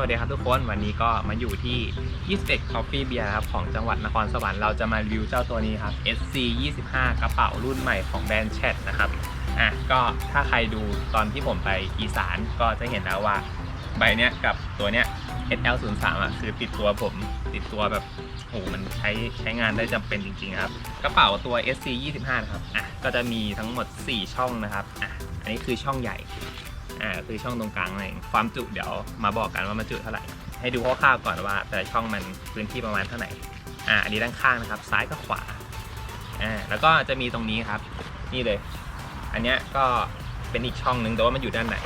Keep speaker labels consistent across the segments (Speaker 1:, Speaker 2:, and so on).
Speaker 1: วัสดีครับทุกคนวันนี้ก็มาอยู่ที่ 21 Coffee Beer นะครับของจังหวัดนครสวรรค์เราจะมารีวิวเจ้าตัวนี้ครับ SC 25 กระเป๋ารุ่นใหม่ของแบรนด์แชทนะครับอะก็ถ้าใครดูตอนที่ผมไปอีสานก็จะเห็นแล้วว่าใบเนี้ยกับตัวเนี้ย SL 0 3 อะคือติดตัวผมติดตัวแบบโอ้โหมันใช้ใช้งานได้จำเป็นจริงๆครับกระเป๋าตัว SC 25นะครับอะก็จะมีทั้งหมด 4 ช่องนะครับอะอันนี้คือช่องใหญ่ อ่าคือช่องตรงกลางนั่นเองความจุเดี๋ยวมาบอกกันว่ามันจุเท่าไหร่ ให้ดูคร่าวๆก่อนว่า แต่ละช่องมันพื้นที่ประมาณเท่าไหร่อ่าอันนี้ด้านข้างนะครับ ซ้ายกับขวาอ่าแล้วก็จะมีตรงนี้ครับ นี่เลย อันเนี้ยก็เป็นอีกช่องหนึ่งแต่ว่ามันอยู่ด้านไหน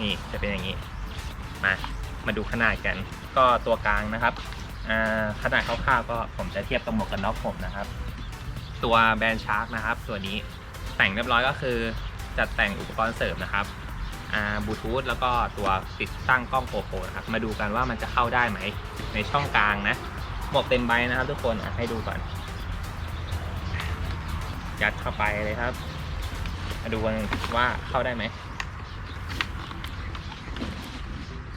Speaker 1: นี่จะเป็นอย่างนี้ มา มาดูขนาดกัน ก็ตัวกลางนะครับอ่าขนาดคร่าวๆก็ผมจะเทียบกับหมวกกันน็อกผมนะครับ ตัวแบรนด์ชาร์กนะครับ ตัวนี้แต่งเรียบร้อยก็คือจัดแต่งอุปกรณ์เสริมนะครับ บลูทูธแล้วก็ตัวติดตั้งกล้องโกโปนะครับ มาดูกันว่ามันจะเข้าได้ไหม ในช่องกลางนะ หมวกเต็มใบนะครับทุกคนอะให้ดูก่อน ยัดเข้าไปเลยครับ มาดูกันว่าเข้าได้ไหม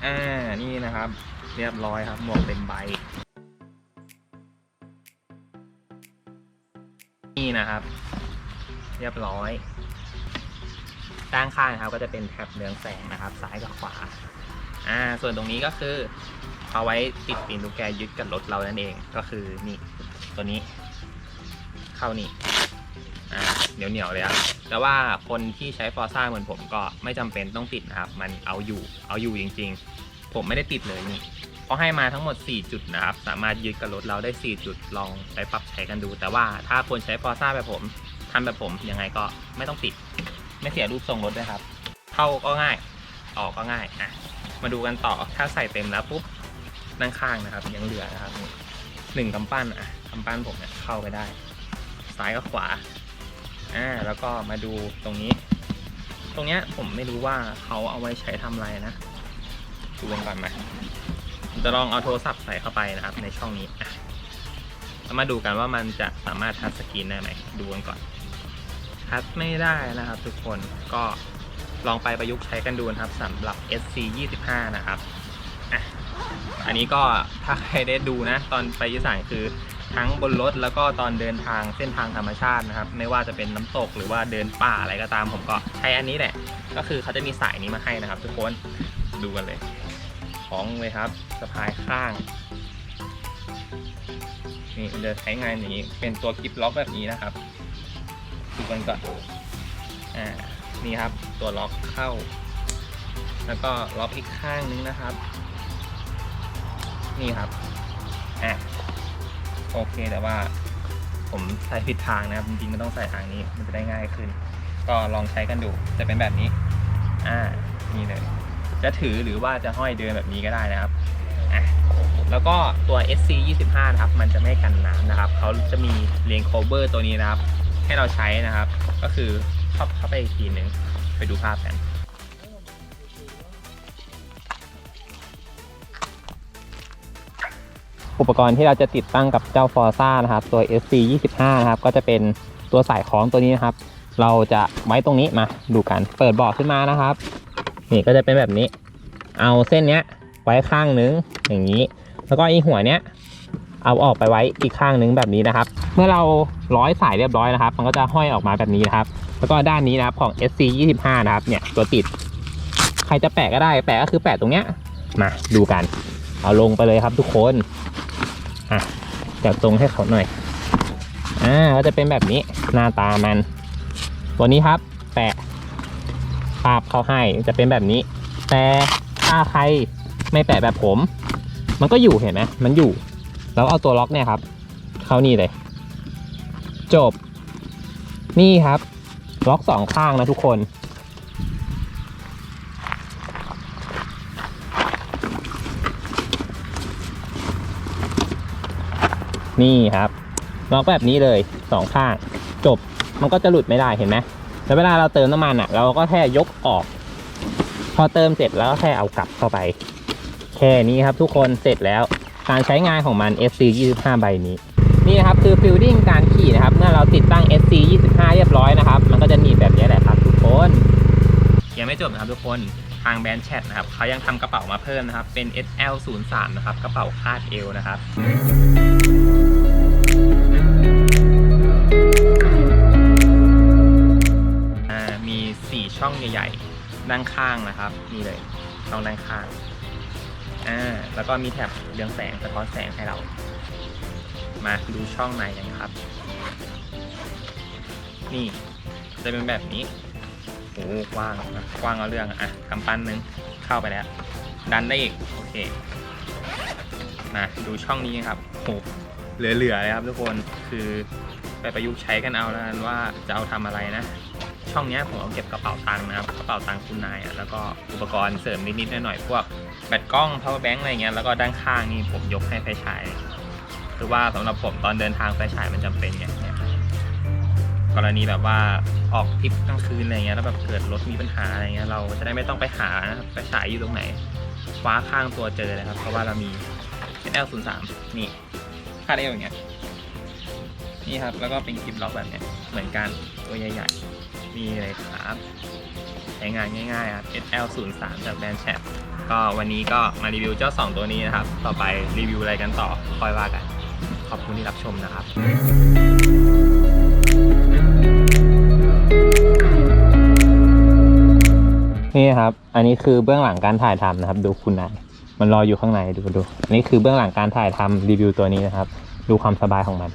Speaker 1: อ่า นี่นะครับ เรียบร้อยครับ หมวกเต็มใบ นี่นะครับ เรียบร้อย ด้านข้างนะครับก็จะเป็นแถบเรืองแสงนะครับ ซ้ายกับขวาอ่าส่วนตรงนี้ก็คือเอาไว้ติดปีนลูกแกยึดกับรถเรานั่นเองก็คือนี่ตัวนี้ เข้านี่อ่าเหนียวเหนียวเลยครับแต่ว่าคนที่ใช้ฟอร์ซ่าเหมือนผมก็ไม่จำเป็นต้องติดนะครับ มันเอาอยู่เอาอยู่จริง ๆ ผมไม่ได้ติดเลยนี่เขาให้มาทั้งหมด 4 จุดนะครับ สามารถยึดกับรถเราได้ 4 จุดลองไปปรับใช้กันดู แต่ว่าถ้าคนใช้ฟอร์ซ่าแบบผมทำแบบผมยังไงก็ไม่ต้องติด ไม่เสียรูปทรงรถด้วยครับ เข้าก็ง่าย ออกก็ง่ายอะมาดูกันต่อถ้าใส่เต็มแล้วปุ๊บด้านข้างนะครับ ยังเหลือนะครับหนึ่งกำปั้นอะกำปั้นผมเนี่ยเข้าไปได้ ซ้ายกับขวาอ่าแล้วก็มาดูตรงนี้ ตรงเนี้ยผมไม่รู้ว่าเขาเอาไว้ใช้ทำอะไรนะดูกันก่อนไหมผมจะลองเอาโทรศัพท์ใส่เข้าไปนะครับ ในช่องนี้อะแล้วมาดูกันว่ามันจะสามารถทัชสกรีนได้ไหมดูกันก่อน ทัชไม่ได้นะครับ ทุกคนก็ลองไปประยุกต์ใช้กันดูนะครับสำหรับ SC 25นะครับอะอันนี้ก็ถ้าใครได้ดูนะ ตอนไปยีสานคือทั้งบนรถแล้วก็ตอนเดินทางเส้นทางธรรมชาตินะครับ ไม่ว่าจะเป็นน้ำตกหรือว่าเดินป่าอะไรก็ตามผมก็ใช้อันนี้แหละ ก็คือเขาจะมีสายนี้มาให้นะครับ ทุกคนดูกันเลยของเลยครับสะพายข้างนี่มันจะใช้งานอย่างนี้เป็นตัวกิฟล็อกแบบนี้นะครับ ดูกันก่อน อ่า นี่ครับ ตัวล็อกเข้า แล้วก็ล็อกอีกข้างนึงนะครับ นี่ครับ อะ โอเค แต่ว่า ผมใส่ผิดทางนะครับ จริงๆมันต้องใส่ทางนี้ มันจะได้ง่ายขึ้น ก็ลองใช้กันดู จะเป็นแบบนี้ อ่า นี่เลย จะถือหรือว่าจะห้อยเดินแบบนี้ก็ได้นะครับ อะแล้วก็ตัว SC 25 นะครับ มันจะไม่กันน้ำนะครับ เขาจะมีเลนโคเวอร์ตัวนี้นะครับ ให้เราใช้นะครับ ก็คือเข้าเข้าไปอีกทีหนึ่งไปดูภาพกันอุปกรณ์ที่เราจะติดตั้งกับเจ้า Forza นะครับ ตัว SC 25นะครับ ก็จะเป็นตัวสายคล้องตัวนี้นะครับ เราจะไว้ตรงนี้มาดูกัน เปิดบาะขึ้นมานะครับ นี่ก็จะเป็นแบบนี้ เอาเส้นเนี้ยไว้ข้างนึงอย่างนี้ แล้วก็อีหัวเนี้ย เอาออกไปไว้อีกข้างนึงแบบนี้นะครับ เมื่อเราร้อยสายเรียบร้อยนะครับ มันก็จะห้อยออกมาแบบนี้นะครับ แล้วก็ด้านนี้นะครับของ SC 25นะครับ เนี่ยตัวติด ใครจะแปะก็ได้ แปะก็คือแปะตรงเนี้ย มาดูกัน เอาลงไปเลยครับทุกคน อะจับตรงให้เขาหน่อย อ่า ก็จะเป็นแบบนี้หน้าตามัน ตัวนี้ครับ แปะภาพเขาให้จะเป็นแบบนี้ แต่ถ้าใครไม่แปะแบบผม มันก็อยู่เห็นไหมมันอยู่ แล้วเอาตัวล็อกเนี่ยครับ เข้านี่เลย จบ นี่ครับ ล็อกสองข้างนะทุกคน นี่ครับ ล็อกแบบนี้เลยสองข้าง จบมันก็จะหลุดไม่ได้เห็นไหมแล้วเวลาเราเติมน้ำมันอะ เราก็แค่ยกออก พอเติมเสร็จแล้วก็แค่เอากลับเข้าไป แค่นี้ครับทุกคนเสร็จแล้ว การใช้งานของมัน SC 25 ใบนี้ นี่นะครับคือฟิลลิ่งการขี่นะครับ เมื่อเราติดตั้ง SC 25 เรียบร้อยนะครับ มันก็จะหนีบแบบนี้แหละครับทุกคน ยังไม่จบนะครับทุกคนทางแบรนด์แชทนะครับเขายังทำกระเป๋ามาเพิ่มนะครับ เป็น SL03 นะครับ กระเป๋าคาดเอวนะครับมี 4 ช่องใหญ่ๆ ด้านข้างนะครับ นี่เลยช่องด้านข้าง อ่าแล้วก็มีแถบเรืองแสงสะท้อนแสงให้เรา มาดูช่องในกันครับ นี่จะเป็นแบบนี้โอ้กว้างนะกว้างเอาเรื่องอะกำปั้นนึงเข้าไปแล้ว ดันได้อีก โอเค มาดูช่องนี้ครับโหเหลือๆเลยครับทุกคนคือไปประยุกต์ใช้กันเอาแล้วกันว่าจะเอาทำอะไรนะ ช่องนี้ผมเอาเก็บกระเป๋าตังค์นะครับกระเป๋าตังค์คุณนายอะแล้วก็อุปกรณ์เสริมนิดๆหน่อยๆพวก แบตกล้อง power bank อะไรเงี้ยแล้วก็ด้านข้างนี่ผมยกให้ไฟฉายคือว่าสำหรับผมตอนเดินทางไฟฉายมันจำเป็นไงเนี่ยกรณีแบบว่าออกทริปกลางคืนอะไรเงี้ยแล้วแบบเกิดรถมีปัญหาอะไรเงี้ยเราจะได้ไม่ต้องไปหานะไฟฉายอยู่ตรงไหนคว้าข้างตัวเจอเลยครับ เพราะว่าเรามี L03 นี่คาดเอวอย่างเงี้ยนี่ครับแล้วก็เป็นคลิปล็อกแบบเนี้ยเหมือนกันตัวใหญ่ๆมีเลยครับ ใช้งานง่ายๆครับ SL03 จากแบรนด์แชท ก็วันนี้ก็มารีวิวเจ้า 2 ตัวนี้นะครับ ต่อไปรีวิวอะไรกันต่อค่อยว่ากัน ขอบคุณที่รับชมนะครับนี่ครับ อันนี้คือเบื้องหลังการถ่ายทำนะครับ ดูคุณนายมันรออยู่ข้างในดูดู อันนี้คือเบื้องหลังการถ่ายทำรีวิวตัวนี้นะครับ ดูความสบายของมัน